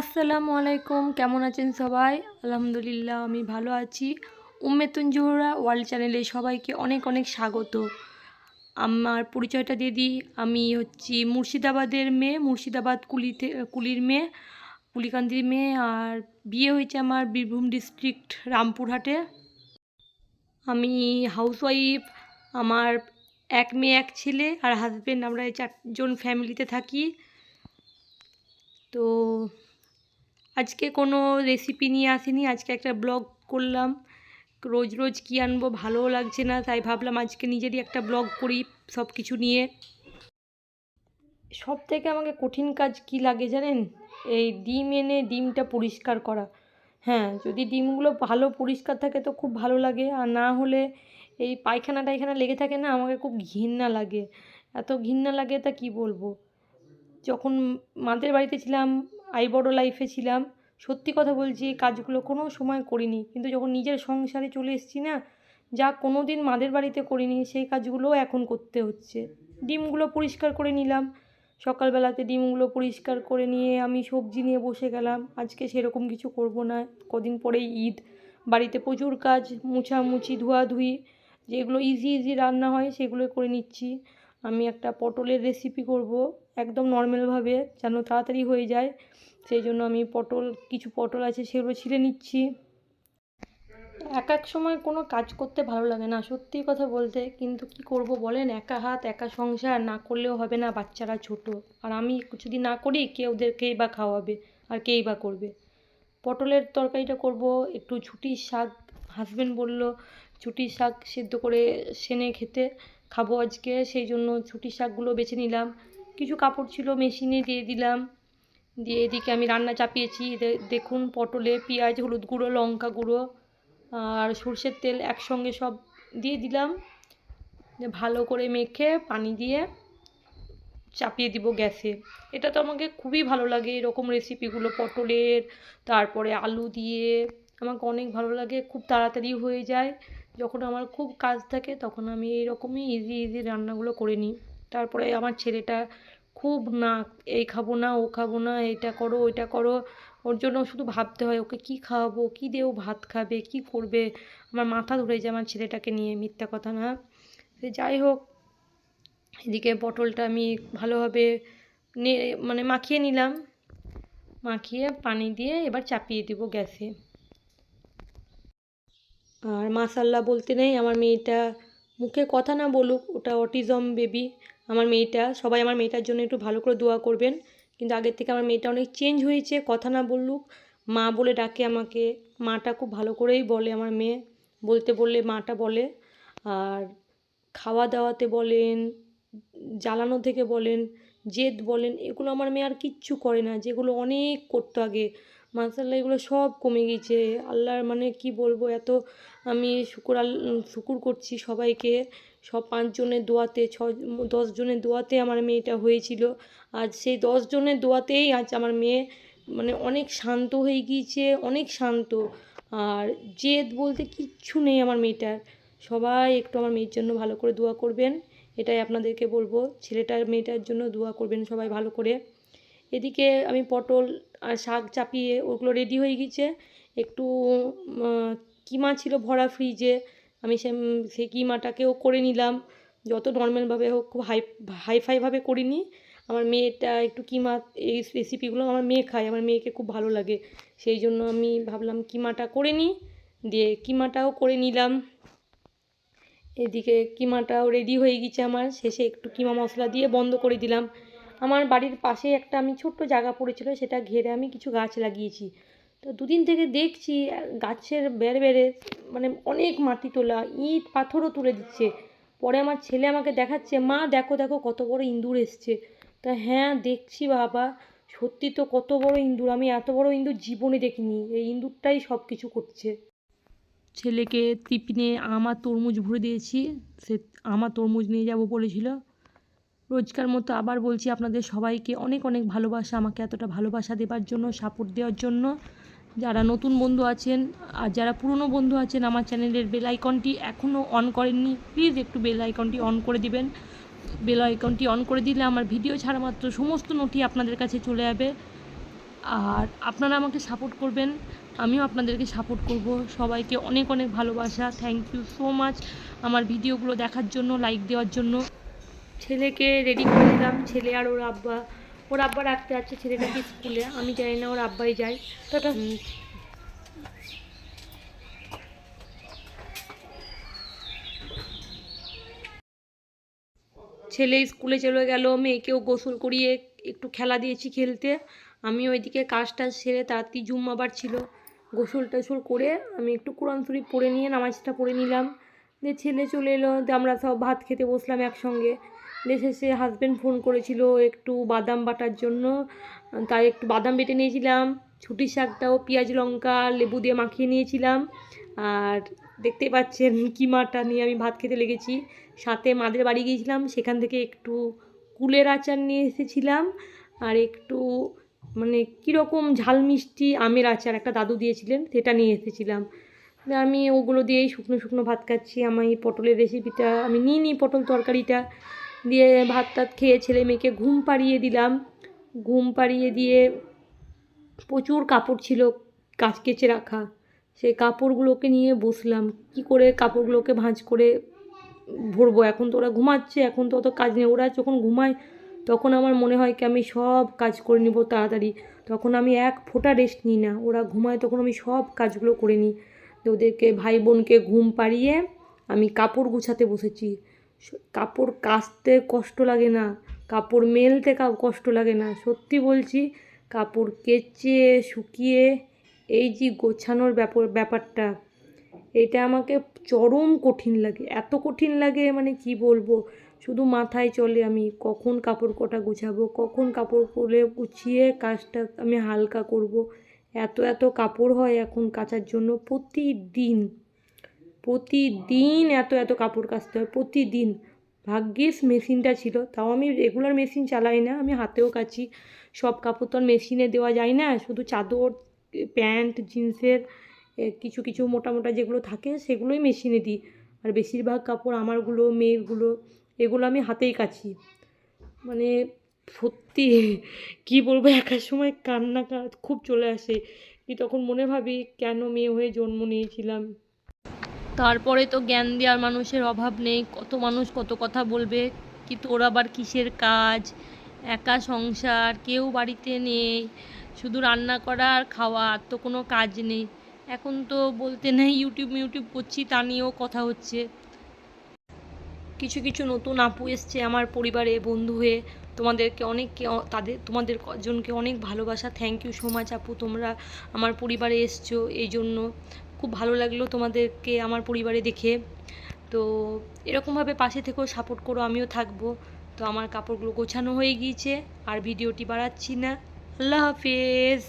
আসসালামু আলাইকুম, কেমন আছেন সবাই? আলহামদুলিল্লাহ, আমি ভালো আছি। উম্মেতুন জোহরা ওয়ার্ল্ড চ্যানেলে সবাইকে অনেক অনেক স্বাগত। আমার পরিচয়টা দিয়ে দিই। আমি হচ্ছি মুর্শিদাবাদের মেয়ে, মুর্শিদাবাদ কুলিতে, কুলির মেয়ে, কুলিকান্দির মেয়ে, আর বিয়ে হয়েছে আমার বীরভূম ডিস্ট্রিক্ট রামপুরহাটে। আমি হাউসওয়াইফ, আমার এক মেয়ে, এক ছেলে, আর হাজব্যান্ড আমরা এই চারজন ফ্যামিলিতে থাকি। তো আজকে কোনো রেসিপি নিয়ে আসিনি, আজকে একটা ব্লগ করলাম। রোজ রোজ কী আনব? ভালোও লাগছে না। তাই ভাবলাম আজকে নিজেরই একটা ব্লগ করি সব কিছু নিয়ে। সব থেকে আমাকে কঠিন কাজ কি লাগে জানেন? এই ডিম এনে ডিমটা পরিষ্কার করা। হ্যাঁ যদি ডিমগুলো ভালো পরিষ্কার থাকে তো খুব ভালো লাগে। আর না হলে এই পায়খানা টায়খানা লেগে থাকে না, আমাকে খুব ঘৃণা লাগে। এত ঘৃণা লাগে তা কি বলব? যখন মাদের বাড়িতে ছিলাম, আই বড় লাইফে ছিলাম সত্যি কথা বলছি, এই কাজগুলো কোনো সময় করিনি। কিন্তু যখন নিজের সংসারে চলে এসেছি না, যা কোনো দিন মাদের বাড়িতে করিনি, সেই কাজগুলোও এখন করতে হচ্ছে। ডিমগুলো পরিষ্কার করে নিলাম। সকালবেলাতে ডিমগুলো পরিষ্কার করে নিয়ে আমি সবজি নিয়ে বসে গেলাম। আজকে সেরকম কিছু করব না। কদিন পরেই ঈদ। বাড়িতে প্রচুর কাজ, মুছামুছি, ধোয়াধুয়ি, যেগুলো ইজি ইজি রান্না হয় সেগুলো করে নিচ্ছি। আমি একটা পটলের রেসিপি করব, একদম নর্মালভাবে যেন তাড়াতাড়ি হয়ে যায়। সেই জন্য আমি পটল, কিছু পটল আছে সেগুলো ছিঁড়ে নিচ্ছি। এক এক সময় কোনো কাজ করতে ভালো লাগে না, সত্যি কথা বলতে। কিন্তু কি করব বলেন? একা হাত, একা সংসার, না করলেও হবে না বাচ্চারা ছোট। আর আমি যদি না করি, কে ওদেরকেই বা খাওয়াবে আর কেই বা করবে? পটলের তরকারিটা করব, একটু ছুটির শাক হাজব্যান্ড বলল, ছুটির শাক সেদ্ধ করে সেনে খেতে খাব আজকে। সেই জন্য ছুটির শাকগুলো বেছে নিলাম। কিছু কাপড় ছিল মেশিনে দিয়ে দিলাম। দিয়ে এদিকে আমি রান্না চাপিয়েছি। দেখুন পটলে পেঁয়াজ, হলুদ গুঁড়ো, লঙ্কা গুঁড়ো আর সর্ষের তেল একসঙ্গে সব দিয়ে দিলাম। ভালো করে মেখে পানি দিয়ে চাপিয়ে দিব গ্যাসে। এটা তো আমাকে খুবই ভালো লাগে এরকম রেসিপিগুলো পটলের, তারপরে আলু দিয়ে। আমাকে অনেক ভালো লাগে, খুব তাড়াতাড়ি হয়ে যায়। যখন আমার খুব কাজ থাকে তখন আমি এরকমই ইজি ইজি রান্নাগুলো করে নিই। তারপরে আমার ছেলেটা খুব, না, এই খাব না, ও খাব না, এটা করো, ওইটা করো। ওর জন্য শুধু ভাবতে হয়, ওকে কী খাওয়াবো, কী দিয়ে ও ভাত খাবে, কি করবে? আমার মাথা ধরে যায় আমার ছেলেটাকে নিয়ে, মিথ্যা কথা না। সে যাই হোক, এদিকে পটলটা আমি ভালোভাবে মানে মাখিয়ে নিলাম। মাখিয়ে পানি দিয়ে এবার চাপিয়ে দিব গ্যাসে। আর মাসাল্লা বলতে নেই, আমার মেয়েটা মুখে কথা না বলুক, ওটা অটিজম বেবি। আমার মেয়েটা, সবাই আমার মেয়েটার জন্য একটু ভালো করে দোয়া করবেন। কিন্তু আগের থেকে আমার মেয়েটা অনেক চেঞ্জ হয়েছে, কথা না বললুক। মা বলে ডাকে আমাকে, মাটা খুব ভালো করেই বলে আমার মেয়ে, বলতে বললে মাটা বলে। আর খাওয়া দাওয়াতে বলেন, জ্বালানো থেকে বলেন, জেদ বলেন, এগুলো আমার মেয়ে আর কিচ্ছু করে না। যেগুলো অনেক করতো আগে মাসাল্লাহ এগুলো সব কমে গেছে। আল্লাহর মানে কি বলব, এত আমি শুকুর আল, শুকুর করছি সবাইকে। সব পাঁচজনের দোয়াতে ছ দশ জনের দোয়াতে আমার মেয়েটা হয়েছিল। আজ সেই দশ জনের দোয়াতেই আজ আমার মেয়ে মানে অনেক শান্ত হয়ে গিয়েছে, অনেক শান্ত। আর জেদ বলতে কিচ্ছু নেই আমার মেয়েটার। সবাই একটু আমার মেয়ের জন্য ভালো করে দোয়া করবেন। এটাই আপনাদেরকে বলব, ছেলেটার, মেয়েটার জন্য দোয়া করবেন সবাই ভালো করে। এদিকে আমি পটল আর শাক চাপিয়ে, ওগুলো রেডি হয়ে গেছে একটু কিমা ছিল ভরা ফ্রিজে আমি সে সেই কিমাটাকেও করে নিলাম। যত নর্মালভাবে হোক, খুব হাই হাইফাইভাবে করিনি। আমার মেয়েটা একটু কিমা, এই রেসিপিগুলো আমার মেয়ে খায়, আমার মেয়েকে খুব ভালো লাগে। সেই জন্য আমি ভাবলাম কিমাটা করে নিই। দিয়ে কিমাটাও করে নিলাম। এদিকে কিমাটাও রেডি হয়ে গেছে আমার। শেষে একটু কিমা মশলা দিয়ে বন্ধ করে দিলাম। আমার বাড়ির পাশে একটা, আমি ছোট্ট জায়গা পড়েছিল, সেটা ঘেরে আমি কিছু গাছ লাগিয়েছি। তো দুদিন থেকে দেখছি, গাছের বেড়ে বেড়ে মানে অনেক মাটি তোলা, ইট, পাথরও তুলে দিচ্ছে। পরে আমার ছেলে আমাকে দেখাচ্ছে, মা, দেখো দেখো, কত বড় ইঁদুর এসছে। তা হ্যাঁ দেখছি বাবা, সত্যি তো কত বড় ইঁদুর, আমি এত বড় ইঁদুর জীবনে দেখিনি, এই ইঁদুরটাই সব কিছু করছে। ছেলেকে টিফিনে আম আর তরমুজ ভরে দিয়েছি, সে আম আর তরমুজ নিয়ে যাব বলেছিল। রোজকার মতো আবার বলছি, আপনাদের সবাইকে অনেক অনেক ভালোবাসা, আমাকে এতটা ভালোবাসা দেবার জন্য, সাপোর্ট দেওয়ার জন্য। যারা নতুন বন্ধু আছেন আর যারা পুরনো বন্ধু আছেন, আমার চ্যানেলের বেল আইকনটি এখনও অন করেননি প্লিজ একটু বেল আইকনটি অন করে দিবেন। বেল আইকনটি অন করে দিলে আমার ভিডিও ছাড়া মাত্র সমস্ত নথি আপনাদের কাছে চলে যাবে। আর আপনারা আমাকে সাপোর্ট করবেন, আমিও আপনাদেরকে সাপোর্ট করব। সবাইকে অনেক অনেক ভালোবাসা থ্যাংক ইউ সো মাচ আমার ভিডিওগুলো দেখার জন্য লাইক দেওয়ার জন্য। ছেলেকে রেডি করে দিলাম, ছেলে আর ওর আব্বা। ওর আব্বা রাখতে যাচ্ছে ছেলেটাকে স্কুলে, আমি জানি না ওর আব্বাই যায়। টাটা। ছেলে স্কুলে চলে গেল, মেয়েকেও গোসল করিয়ে একটু খেলা দিয়েছি খেলতে। আমি ওইদিকে কাজটা সেরে তাড়াতাড়ি জুম্মাবার ছিল। গোসল টোসল করে আমি একটু কোরআন শরীফ পড়ে নিয়ে নামাজটা পড়ে নিলাম। দিয়ে ছেলে চলে এলো আমরা সব ভাত খেতে বসলাম একসঙ্গে। দিয়ে শেষে হাজব্যান্ড ফোন করেছিল একটু বাদাম বাটার জন্য। তাই একটু বাদাম বেটে নিয়েছিলাম, ছুটি শাকটাও, পেঁয়াজ লঙ্কা, লেবু দিয়ে মাখিয়ে নিয়েছিলাম। আর দেখতেই পাচ্ছেন কিমাটা নিয়ে আমি ভাত খেতে লেগেছি। সাথে মাদের বাড়ি গিয়েছিলাম, সেখান থেকে একটু কুলের আচার নিয়ে এসেছিলাম। আর একটু মানে কীরকম ঝাল মিষ্টি আমের আচার একটা দাদু দিয়েছিলেন, সেটা নিয়ে এসেছিলাম। আমি ওগুলো দিয়েই শুকনো শুকনো ভাত খাচ্ছি। আমার এই পটলের রেসিপিটা আমি নিই নি পটল তরকারিটা। দিয়ে ভাত টাত খেয়ে ছেলে মেয়েকে ঘুম পাড়িয়ে দিলাম। ঘুম পাড়িয়ে দিয়ে প্রচুর কাপড় ছিল কাজ কেচে রাখা। সেই কাপড়গুলোকে নিয়ে বসলাম। কি করে কাপড়গুলোকে ভাঁজ করে ভরবো? এখন তো ওরা ঘুমাচ্ছে, এখন তো অত কাজ নেই। ওরা যখন ঘুমায়, তখন আমার মনে হয় কি, আমি সব কাজ করে নিব তাড়াতাড়ি। তখন আমি এক ফোঁটা রেস্ট নিই না। ওরা ঘুমায়, তখন আমি সব কাজগুলো করে নিই। ওদেরকে ভাই বোনকে ঘুম পাড়িয়ে আমি কাপড় গুছাতে বসেছি। কাপড় কাচতে কষ্ট লাগে না, কাপড় মেলতে কষ্ট লাগে না। সত্যি বলছি, কাপড় কেচে, শুকিয়ে, এই যে গোছানোর ব্যাপার, ব্যাপারটা, এটা আমাকে চরম কঠিন লাগে। এত কঠিন লাগে মানে কি বলব? শুধু মাথায় চলে আমি, কখন কাপড় কটা গুছাবো, কখন কাপড় খুলে গুছিয়ে কাজটা আমি হালকা করব। এত এত কাপড় হয় এখন কাচার জন্য। প্রতিদিন প্রতিদিন এত এত কাপড় কাচতে হয়, প্রতিদিন। ভাগ্যিস মেশিনটা ছিল, তাও আমি রেগুলার মেশিন চালাই না, আমি হাতেও কাচি। সব কাপড় তো আর মেশিনে দেওয়া যায় না, শুধু চাদর, প্যান্ট, জিন্সের কিছু কিছু মোটা মোটা যেগুলো থাকে সেগুলোই মেশিনে দিই। আর বেশিরভাগ কাপড় আমারগুলো, মেয়েরগুলো, এগুলো আমি হাতেই কাচি। মানে সত্যি, কি বলব, একার সময় কান্না খুব চলে আসে। কি তখন মনে ভাবি, কেন মেয়ে হয়ে জন্ম নিয়েছিলাম? তারপরে তো জ্ঞান দেওয়ার মানুষের অভাব নেই। কত মানুষ কত কথা বলবে, কি তোর আবার কিসের কাজ? একা সংসার, কেউ বাড়িতে নেই। শুধু রান্না করা আর খাওয়া, আর তো কোনো কাজ নেই। এখন তো বলতে নেই ইউটিউব ইউটিউব করছি, তা নিয়েও কথা হচ্ছে। কিছু কিছু নতুন আপু এসছে আমার পরিবারে বন্ধু হয়ে। তোমাদেরকে অনেককে তাদের, তোমাদের জনকে অনেক ভালোবাসা। থ্যাংক ইউ সো মাচ আপু, তোমরা আমার পরিবারে এসছো এই জন্য। খুব ভালো লাগল তোমাদেরকে আমার পরিবারে দেখে। তো এরকমভাবে পাশে থেকেও সাপোর্ট করো, আমিও থাকব। তো আমার কাপড়গুলো গোছানো হয়ে গিয়েছে, আর ভিডিওটি বাড়াচ্ছি না। আল্লাহ হাফেজ!